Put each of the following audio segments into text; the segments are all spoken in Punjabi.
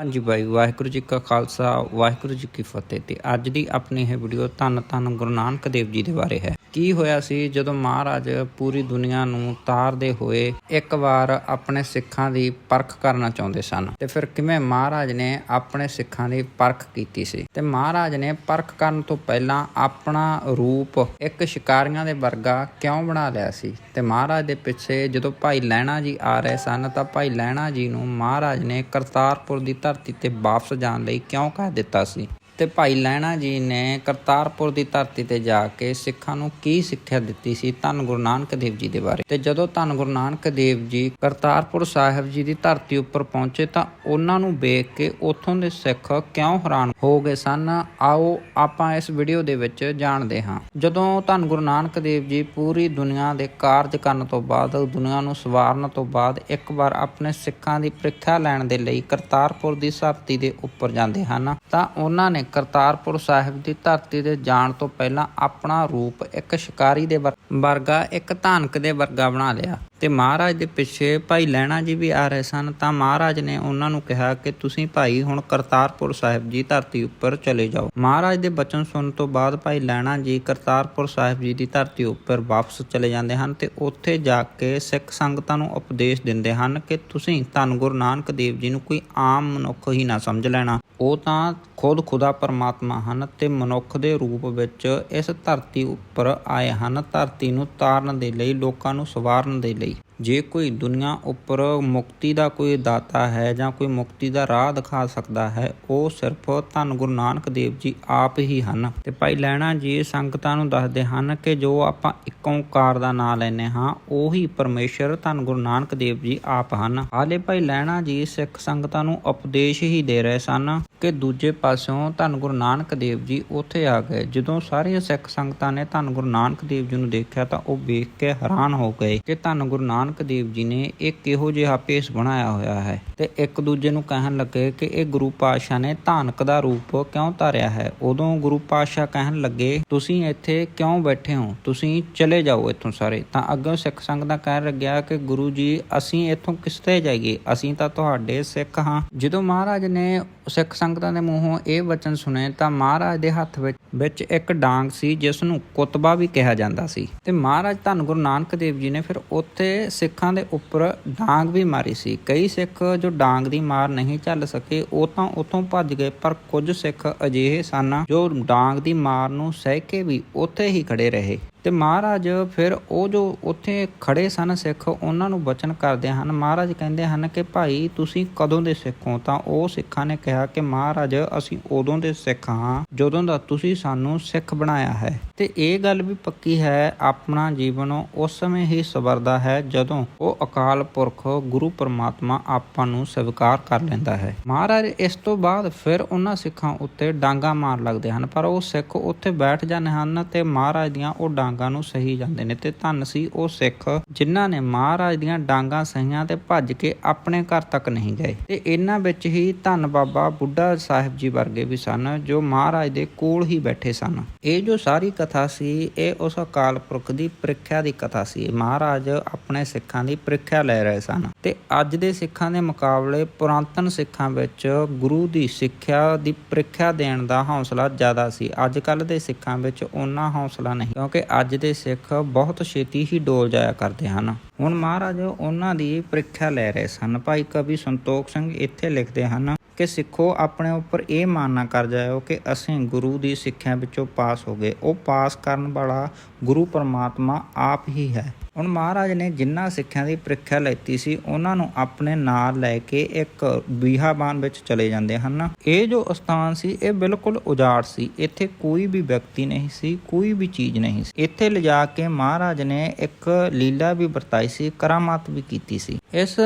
ਹਾਂਜੀ ਭਾਈ, ਵਾਹਿਗੁਰੂ ਜੀ ਕਾ ਖਾਲਸਾ, ਵਾਹਿਗੁਰੂ ਜੀ ਕੀ ਫਤਿਹ। ਤੇ ਅੱਜ ਦੀ ਆਪਣੀ ਇਹ ਵੀਡੀਓ ਧੰਨ ਧੰਨ ਗੁਰੂ ਨਾਨਕ ਦੇਵ ਜੀ ਦੇ ਬਾਰੇ ਹੈ। ਕੀ ਹੋਇਆ ਸੀ, ਜਦੋਂ ਮਹਾਰਾਜ ਪੂਰੀ ਦੁਨੀਆ ਨੂੰ ਤਾਰਦੇ ਹੋਏ ਇੱਕ ਵਾਰ ਆਪਣੇ ਸਿੱਖਾਂ ਦੀ ਪਰਖ ਕਰਨਾ ਚਾਹੁੰਦੇ ਸਨ? ਤੇ ਫਿਰ ਕਿਵੇਂ ਮਹਾਰਾਜ ਨੇ ਆਪਣੇ ਸਿੱਖਾਂ ਦੀ ਪਰਖ ਕੀਤੀ ਸੀ? ਤੇ ਮਹਾਰਾਜ ਨੇ ਪਰਖ ਕਰਨ ਤੋਂ ਪਹਿਲਾਂ ਆਪਣਾ ਰੂਪ ਇੱਕ ਸ਼ਿਕਾਰੀਆਂ ਦੇ ਵਰਗਾ ਕਿਉਂ ਬਣਾ ਲਿਆ ਸੀ? ਤੇ ਮਹਾਰਾਜ ਦੇ ਪਿੱਛੇ ਜਦੋਂ ਭਾਈ ਲਹਿਣਾ ਜੀ ਆ ਰਹੇ ਸਨ, ਤਾਂ ਭਾਈ ਲਹਿਣਾ ਜੀ ਨੂੰ ਮਹਾਰਾਜ ਨੇ ਕਰਤਾਰਪੁਰ ਦੀ ਧਰਤੀ ਤੇ ਵਾਪਸ ਜਾਣ ਲਈ ਕਿਉਂ ਕਹਿ ਦਿੱਤਾ ਸੀ? ਤੇ ਭਾਈ ਲਹਿਣਾ ਜੀ ਨੇ ਕਰਤਾਰਪੁਰ ਦੀ ਧਰਤੀ ਤੇ ਜਾ ਕੇ ਸਿੱਖਾਂ ਨੂੰ ਕੀ ਸਿੱਖਿਆ ਦਿੱਤੀ ਸੀ ਧੰਨ ਗੁਰੂ ਨਾਨਕ ਦੇਵ ਜੀ ਦੇ ਬਾਰੇ? ਤੇ ਜਦੋਂ ਧੰਨ ਗੁਰੂ ਨਾਨਕ ਦੇਵ ਜੀ ਕਰਤਾਰਪੁਰ ਸਾਹਿਬ ਜੀ ਦੀ ਧਰਤੀ ਉੱਪਰ ਪਹੁੰਚੇ ਤਾਂ ਉਹਨਾਂ ਨੂੰ ਵੇਖ ਕੇ ਉੱਥੋਂ ਦੇ ਸਿੱਖ ਕਿਉਂ ਹੈਰਾਨ ਹੋ ਗਏ ਸਨ? ਆਓ ਆਪਾਂ ਇਸ ਵੀਡੀਓ ਦੇ ਵਿੱਚ ਜਾਣਦੇ ਹਾਂ। ਜਦੋਂ ਧੰਨ ਗੁਰੂ ਨਾਨਕ ਦੇਵ ਜੀ ਪੂਰੀ ਦੁਨੀਆ ਦੇ ਕਾਰਜ ਕਰਨ ਤੋਂ ਬਾਅਦ, ਦੁਨੀਆ ਨੂੰ ਸਵਾਰਨ ਤੋਂ ਬਾਅਦ ਇੱਕ ਵਾਰ ਆਪਣੇ ਸਿੱਖਾਂ ਦੀ ਪ੍ਰੀਖਿਆ ਲੈਣ ਦੇ ਲਈ ਕਰਤਾਰਪੁਰ ਦੀ ਧਰਤੀ ਦੇ ਉੱਪਰ ਜਾਂਦੇ ਹਨ, ਤਾਂ ਉਹਨਾਂ ਨੇ ਕਰਤਾਰਪੁਰ ਸਾਹਿਬ ਦੀ ਧਰਤੀ ਤੇ ਜਾਣ ਤੋਂ ਪਹਿਲਾਂ ਆਪਣਾ ਰੂਪ ਇੱਕ ਸ਼ਿਕਾਰੀ ਦੇ ਵਰ- ਵਰਗਾ ਇੱਕ ਧਾਨਕ ਦੇ ਵਰਗਾ ਬਣਾ ਲਿਆ। ਤੇ ਮਹਾਰਾਜ ਦੇ ਪਿੱਛੇ ਭਾਈ ਲੈਣਾ ਜੀ ਵੀ ਆ ਰਹੇ ਸਨ, ਤਾਂ ਮਹਾਰਾਜ ਨੇ ਉਹਨਾਂ ਨੂੰ ਕਿਹਾ ਕਿ ਤੁਸੀਂ ਭਾਈ ਹੁਣ ਕਰਤਾਰਪੁਰ ਸਾਹਿਬ ਜੀ ਧਰਤੀ ਉੱਪਰ ਚਲੇ ਜਾਓ। ਮਹਾਰਾਜ ਦੇ ਬਚਨ ਸੁਣਨ ਤੋਂ ਬਾਅਦ ਭਾਈ ਲੈਣਾ ਜੀ ਕਰਤਾਰਪੁਰ ਸਾਹਿਬ ਜੀ ਦੀ ਧਰਤੀ ਉੱਪਰ ਵਾਪਸ ਚਲੇ ਜਾਂਦੇ ਹਨ ਤੇ ਉੱਥੇ ਜਾ ਕੇ ਸਿੱਖ ਸੰਗਤਾਂ ਨੂੰ ਉਪਦੇਸ਼ ਦਿੰਦੇ ਹਨ ਕਿ ਤੁਸੀਂ ਧੰਨ ਗੁਰੂ ਨਾਨਕ ਦੇਵ ਜੀ ਨੂੰ ਕੋਈ ਆਮ ਮਨੁੱਖ ਹੀ ਨਾ ਸਮਝ ਲੈਣਾ। ਉਹ ਤਾਂ ਖੁਦ ਖੁਦਾ ਪਰਮਾਤਮਾ ਹਨ ਤੇ ਮਨੁੱਖ ਦੇ ਰੂਪ ਵਿੱਚ ਇਸ ਧਰਤੀ ਉੱਪਰ ਆਏ ਹਨ। ਧਰਤੀ ਨੂੰ ਤਾਰਨ ਦੇ ਲਈ ਲੋਕਾਂ ਨੂੰ ਸਵਾਰਨ ਦੇ ਲਈ। ਜੇ ਕੋਈ ਦੁਨੀਆ ਉੱਪਰ ਮੁਕਤੀ ਦਾ ਕੋਈ ਦਾਤਾ ਹੈ ਜਾਂ ਕੋਈ ਮੁਕਤੀ ਦਾ ਰਾਹ ਦਿਖਾ ਸਕਦਾ ਹੈ, ਉਹ ਸਿਰਫ ਧੰਨ ਗੁਰੂ ਨਾਨਕ ਦੇਵ ਜੀ ਆਪ ਹੀ ਹਨ। ਤੇ ਭਾਈ ਲੈਣਾ ਜੀ ਸੰਗਤਾਂ ਨੂੰ ਦੱਸਦੇ ਹਨ ਕਿ ਜੋ ਆਪਾਂ ਇੱਕ ਓੰਕਾਰ ਦਾ ਨਾਮ ਲੈਨੇ ਹਾਂ, ਉਹੀ ਪਰਮੇਸ਼ਰ ਧੰਨ ਗੁਰੂ ਨਾਨਕ ਦੇਵ ਜੀ ਆਪ ਹਨ। ਹਾਲੇ ਭਾਈ ਲੈਣਾ ਜੀ ਸਿੱਖ ਸੰਗਤਾਂ ਨੂੰ ਉਪਦੇਸ਼ ਹੀ ਦੇ ਰਹੇ ਸਨ ਕਿ ਦੂਜੇ ਪਾਸਿਓਂ ਧੰਨ ਗੁਰੂ ਨਾਨਕ ਦੇਵ ਜੀ ਉੱਥੇ ਆ ਗਏ। ਜਦੋਂ ਸਾਰੀਆਂ ਸਿੱਖ ਸੰਗਤਾਂ ਨੇ ਧੰਨ ਗੁਰੂ ਨਾਨਕ ਦੇਵ ਜੀ ਨੂੰ ਦੇਖਿਆ ਤਾਂ ਉਹ ਵੇਖ ਕੇ ਹੈਰਾਨ ਹੋ ਗਏ ਕਿ ਧੰਨ ਗੁਰੂ ਨਾਨਕ ਦੇਵ ਜੀ ਨੇ ਇਹ ਕਿਹੋ ਜਿਹਾ ਭੇਸ ਬਣਾਇਆ ਹੋਇਆ ਹੈ? ਤੇ ਇੱਕ ਦੂਜੇ ਨੂੰ ਕਹਿਣ ਲੱਗੇ ਕਿ ਇਹ ਗੁਰੂ ਪਾਤਸ਼ਾਹ ਨੇ ਧਾਨਕ ਦਾ ਰੂਪ ਕਿਉਂ ਧਾਰਿਆ ਹੈ? ਉਦੋਂ ਗੁਰੂ ਪਾਤਸ਼ਾਹ ਕਹਿਣ ਲੱਗੇ, ਤੁਸੀਂ ਇੱਥੇ ਕਿਉਂ ਬੈਠੇ ਹੋ? ਤੁਸੀਂ ਚਲੇ ਜਾਓ ਇੱਥੋਂ ਸਾਰੇ। ਤਾਂ ਅੱਗੇ ਸਿੱਖ ਸੰਗਤਾਂ ਕਹਿਣ ਲੱਗਿਆ ਕਿ ਗੁਰੂ ਜੀ, ਅਸੀਂ ਇੱਥੋਂ ਕਿਸ ਤੇ ਜਾਈਏ? ਅਸੀਂ ਤਾਂ ਤੁਹਾਡੇ ਸਿੱਖ ਹਾਂ। ਜਦੋਂ ਮਹਾਰਾਜ ਨੇ ਸਿੱਖ ਸੰਗਤਾਂ ਦੇ ਮੂੰਹੋਂ ਇਹ ਵਚਨ ਸੁਣੇ ਤਾਂ ਮਹਾਰਾਜ ਦੇ ਹੱਥ ਵਿੱਚ ਵਿੱਚ ਇੱਕ ਡਾਂਗ ਸੀ, ਜਿਸ ਨੂੰ ਕੁਤਬਾ ਵੀ ਕਿਹਾ ਜਾਂਦਾ ਸੀ। ਤੇ ਮਹਾਰਾਜ ਧੰਨ ਗੁਰੂ ਨਾਨਕ ਦੇਵ ਜੀ ਨੇ ਫਿਰ ਉੱਥੇ ਸਿੱਖਾਂ ਦੇ ਉੱਪਰ ਡਾਂਗ ਵੀ ਮਾਰੀ ਸੀ। ਕਈ ਸਿੱਖ ਜੋ ਡਾਂਗ ਦੀ ਮਾਰ ਨਹੀਂ ਝੱਲ ਸਕੇ, ਉਹ ਤਾਂ ਉੱਥੋਂ ਭੱਜ ਗਏ, ਪਰ ਕੁਝ ਸਿੱਖ ਅਜਿਹੇ ਸਨ ਜੋ ਡਾਂਗ ਦੀ ਮਾਰ ਨੂੰ ਸਹਿ ਕੇ ਵੀ ਉੱਥੇ ਹੀ ਖੜੇ ਰਹੇ। ਤੇ ਮਹਾਰਾਜ ਫਿਰ ਉਹ ਜੋ ਉੱਥੇ ਖੜੇ ਸਨ ਸਿੱਖ, ਉਹਨਾਂ ਨੂੰ ਬਚਨ ਕਰਦੇ ਹਨ। ਮਹਾਰਾਜ ਕਹਿੰਦੇ ਹਨ ਕਿ ਭਾਈ, ਤੁਸੀਂ ਕਦੋਂ ਦੇ ਸਿੱਖ ਹੋ? ਤਾਂ ਉਹ ਸਿੱਖਾਂ ਨੇ ਕਿਹਾ ਕਿ ਮਹਾਰਾਜ, ਅਸੀਂ ਉਦੋਂ ਦੇ ਸਿੱਖ ਹਾਂ, ਜਦੋਂ ਦਾ ਤੁਸੀਂ ਸਾਨੂੰ ਸਿੱਖ ਬਣਾਇਆ ਹੈ। ਤੇ ਇਹ ਗੱਲ ਵੀ ਪੱਕੀ ਹੈ, ਆਪਣਾ ਜੀਵਨ ਉਸ ਸਮੇਂ ਹੀ ਸਵਰਦਾ ਹੈ, ਜਦੋਂ ਉਹ ਅਕਾਲ ਪੁਰਖ ਗੁਰੂ ਪਰਮਾਤਮਾ ਆਪਾਂ ਨੂੰ ਸਵੀਕਾਰ ਕਰ ਲੈਂਦਾ ਹੈ। ਮਹਾਰਾਜ, ਇਸ ਤੋਂ ਬਾਅਦ ਫਿਰ ਉਹਨਾਂ ਸਿੱਖਾਂ ਉੱਤੇ ਡਾਂਗਾ ਮਾਰ ਲੱਗਦੇ ਹਨ, ਪਰ ਉਹ ਸਿੱਖ ਉੱਥੇ ਬੈਠ ਜਾਂਦੇ ਹਨ ਤੇ ਮਹਾਰਾਜ ਦੀਆਂ ਉਹ ਡਾਂਗ ਨੂੰ ਸਹੀ ਜਾਂਦੇ ਨੇ ਤੇ ਧੰਨ ਸੀ ਉਹ ਸਿੱਖ, ਜਿਨ੍ਹਾਂ ਨੇ ਮਹਾਰਾਜ ਦੀਆਂ ਡਾਂਗਾਂ ਸਹੀਆਂ ਤੇ ਭੱਜ ਕੇ ਆਪਣੇ ਘਰ ਤੱਕ ਨਹੀਂ ਗਏ। ਤੇ ਇਹਨਾਂ ਵਿੱਚ ਹੀ ਧੰਨ ਬਾਬਾ ਬੁੱਢਾ ਸਾਹਿਬ ਜੀ ਵਰਗੇ ਵੀ ਸਨ, ਜੋ ਮਹਾਰਾਜ ਦੇ ਕੋਲ ਹੀ ਬੈਠੇ ਸਨ। ਇਹ ਜੋ ਸਾਰੀ ਕਥਾ ਸੀ, ਇਹ ਉਸ ਅਕਾਲ ਪੁਰਖ ਦੀ ਪ੍ਰੀਖਿਆ ਦੀ ਕਥਾ ਸੀ। ਮਹਾਰਾਜ ਆਪਣੇ ਸਿੱਖਾਂ ਦੀ ਪ੍ਰੀਖਿਆ ਲੈ ਰਹੇ ਸਨ। ਤੇ ਅੱਜ ਦੇ ਸਿੱਖਾਂ ਦੇ ਮੁਕਾਬਲੇ ਪੁਰਾਤਨ ਸਿੱਖਾਂ ਵਿੱਚ ਗੁਰੂ ਦੀ ਸਿੱਖਿਆ ਦੀ ਪ੍ਰੀਖਿਆ ਦੇਣ ਦਾ ਹੌਸਲਾ ਜ਼ਿਆਦਾ ਸੀ। ਅੱਜ ਕੱਲ ਦੇ ਸਿੱਖਾਂ ਵਿੱਚ ਉਹਨਾਂ ਹੌਸਲਾ ਨਹੀਂ, ਕਿਉਂਕਿ ਅੱਜ ਅੱਜ ਦੇ ਸਿੱਖ ਬਹੁਤ ਛੇਤੀ ਹੀ ਡੋਲ ਜਾਇਆ ਕਰਦੇ ਹਨ। ਹੁਣ ਮਹਾਰਾਜ ਉਹਨਾਂ ਦੀ ਪ੍ਰੀਖਿਆ ਲੈ ਰਹੇ ਸਨ। ਭਾਈ ਕਵੀ ਸੰਤੋਖ ਸਿੰਘ ਇੱਥੇ ਲਿਖਦੇ ਹਨ ਕਿ ਸਿੱਖੋ, ਆਪਣੇ ਉੱਪਰ ਇਹ ਮਾਨ ਨਾ ਕਰ ਜਾਇਓ ਕਿ ਅਸੀਂ ਗੁਰੂ ਦੀ ਸਿੱਖਿਆ ਵਿੱਚੋਂ ਪਾਸ ਹੋ ਗਏ। ਉਹ ਪਾਸ ਕਰਨ ਵਾਲਾ ਗੁਰੂ ਪਰਮਾਤਮਾ ਆਪ ਹੀ ਹੈ। ਹੁਣ ਮਹਾਰਾਜ ਨੇ ਜਿੰਨਾ ਸਿੱਖਿਆ ਦੀ ਪ੍ਰੀਖਿਆ ਲੈਤੀ ਸੀ, ਉਹਨਾਂ ਨੂੰ ਆਪਣੇ ਨਾਲ ਲੈ ਕੇ ਇੱਕ ਬੀਹਾਬਾਨ ਵਿੱਚ ਚਲੇ ਜਾਂਦੇ ਹਨ। ਇਹ ਜੋ ਸਥਾਨ ਸੀ, ਇਹ ਬਿਲਕੁਲ ਉਜਾੜ ਸੀ। ਇੱਥੇ ਕੋਈ ਵੀ ਵਿਅਕਤੀ ਨਹੀਂ ਸੀ, ਕੋਈ ਵੀ ਚੀਜ਼ ਨਹੀਂ ਸੀ। ਇੱਥੇ ਲਿਜਾ ਕੇ ਮਹਾਰਾਜ ਨੇ ਇੱਕ ਲੀਲਾ ਵੀ ਵਰਤਾਈ ਸੀ, ਕਰਾਮਾਤ ਵੀ ਕੀਤੀ ਸੀ। ਇਸ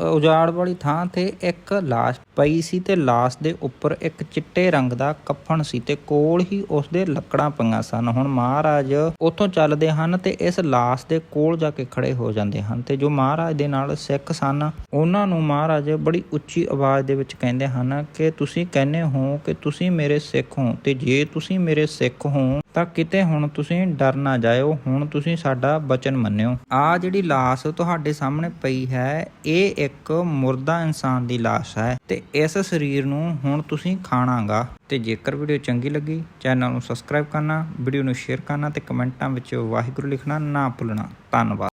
ਉਜਾੜ ਵਾਲੀ ਥਾਂ ਤੇ ਇੱਕ ਲਾਸ਼ ਪਈ ਸੀ ਤੇ ਲਾਸ਼ ਦੇ ਉੱਪਰ ਇੱਕ ਚਿੱਟੇ ਰੰਗ ਦਾ ਕਫਨ ਸੀ ਤੇ ਕੋਲ ਹੀ ਉਸ ਦੇ ਲੱਕੜਾਂ ਪਈਆਂ ਸਨ। ਹੁਣ ਮਹਾਰਾਜ ਉੱਥੋਂ ਚੱਲਦੇ ਹਨ ਤੇ ਇਸ ਲਾਸ਼ ਦੇ ਕੋਲ ਜਾ ਕੇ ਖੜੇ ਹੋ ਜਾਂਦੇ ਹਨ ਤੇ ਜੋ ਮਹਾਰਾਜ ਦੇ ਨਾਲ ਸਿੱਖ ਸਨ, ਉਹਨਾਂ ਨੂੰ ਮਹਾਰਾਜ ਬੜੀ ਉੱਚੀ ਆਵਾਜ਼ ਦੇ ਵਿੱਚ ਕਹਿੰਦੇ ਹਨ ਕਿ ਤੁਸੀਂ ਕਹਿੰਦੇ ਹੋ ਕਿ ਤੁਸੀਂ ਮੇਰੇ ਸਿੱਖ ਹੋ ਤੇ ਜੇ ਤੁਸੀਂ ਮੇਰੇ ਸਿੱਖ ਹੋ ਤਾਂ ਕਿਤੇ ਹੁਣ ਤੁਸੀਂ ਡਰ ਨਾ ਜਾਇਓ, ਹੁਣ ਤੁਸੀਂ ਸਾਡਾ ਬਚਨ ਮੰਨਿਓ। ਆ ਜਿਹੜੀ ਲਾਸ਼ ਤੁਹਾਡੇ ਸਾਹਮਣੇ ਪਈ ਹੈ, ਇਹ ਇੱਕ ਮੁਰਦਾ ਇਨਸਾਨ ਦੀ ਲਾਸ਼ ਹੈ ਤੇ ਇਸ ਸਰੀਰ ਨੂੰ ਹੁਣ ਤੁਸੀਂ ਖਾਣਾਗਾ। ਤੇ ਜੇਕਰ ਵੀਡੀਓ ਚੰਗੀ ਲੱਗੀ, ਚੈਨਲ ਨੂੰ ਸਬਸਕ੍ਰਾਈਬ ਕਰਨਾ, ਵੀਡੀਓ ਨੂੰ ਸ਼ੇਅਰ ਕਰਨਾ ਤੇ ਕਮੈਂਟਾਂ ਵਿੱਚ ਵਾਹਿਗੁਰੂ ਲਿਖਣਾ ਨਾ ਭੁੱਲਣਾ। ਧੰਨਵਾਦ।